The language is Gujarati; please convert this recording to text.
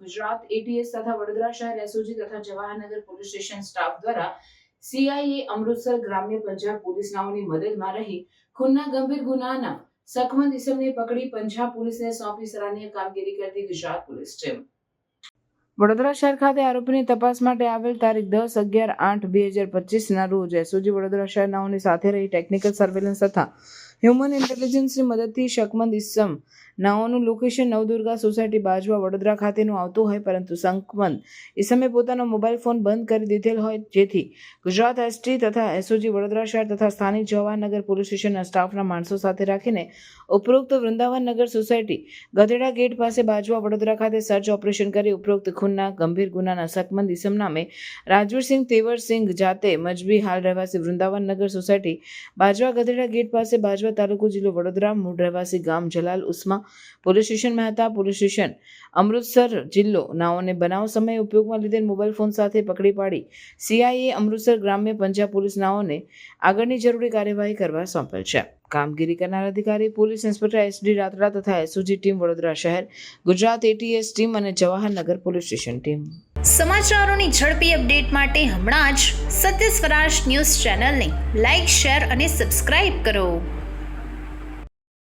ગુજરાત એટીએસ તથા વડોદરા શહેર એસઓજી તથા જવાહરનગર પોલીસ સ્ટેશન સ્ટાફ દ્વારા સીઆઈએ અમૃતસર ગ્રામ્ય પંજાબ પોલીસ નાઓની મદદમાં રહી ખૂનના ગંભીર ગુનાના સખમંદ ઇસમને પકડી પંજાબ પોલીસને સોંપી સરાહનીય કામગીરી કરતી ગુજરાત પોલીસ ટીમ. વડોદરા શહેર ખાતે આરોપીની તપાસ માટે આવેલ તારીખ દસ અગિયાર આઠ બે હજાર પચીસના રોજ એસઓજી વડોદરા શહેરનાઓની સાથે રહી ટેકનિકલ સર્વેલન્સ તથા હ્યુમન ઇન્ટેલિજન્સની મદદથી શકમંદ ઇસમ નાઓનું લોકેશન નવદુર્ગા સોસાયટી બાજવા વડોદરા ખાતેનું આવતું હોય, પરંતુ શકમંદ ઇસમે પોતાનો મોબાઈલ ફોન બંધ કરી દીધેલ હોય, જેથી ગુજરાત એસટી તથા એસઓજી વડોદરા શહેર તથા સ્થાનિક જવાહરનગર પોલીસ સ્ટેશનના સ્ટાફના માણસો સાથે રાખીને ઉપરોક્ત વૃંદાવન નગર સોસાયટી ગધેડા ગેટ પાસે બાજવા વડોદરા ખાતે સર્ચ ઓપરેશન કરી ઉપરોક્ત ખૂનના, ગંભીર ગુનાના શકમંદ ઇસમ નામે રાજવીરસિંહ તેવરસિંહ જાતે મજબી હાલ રહેવાસી વૃંદાવન નગર સોસાયટી બાજવા ગધેડા ગેટ પાસે બાજવા તાલુકો જિલ્લો વડોદરા, મૂળ રહેવાસી ગામ Jalal Usma police station Mehta police station Amritsar જિલ્લો નાઓને બનાવ સમયે ઉપયોગમાં લીધેલ મોબાઈલ ફોન સાથે પકડી પાડી સીઆઈએ અમૃતસર ગ્રામ્ય પંજાબ પોલીસ નાઓને આગળની જરૂરી કાર્યવાહી કરવા સોંપેલ છે. કામગીરી કરનાર અધિકારી, પોલીસ ઇન્સ્પેક્ટર એસડી રાતડા તથા એસઓજી ટીમ વડોદરા શહેર, ગુજરાત એટીએસ ટીમ અને જવાહરનગર પોલીસ સ્ટેશન ટીમ. સમાચારોની ઝડપી અપડેટ માટે હમણાં જ સત્ય સ્વરાજ ન્યૂઝ ચેનલને લાઇક શેર અને સબસ્ક્રાઇબ કરો.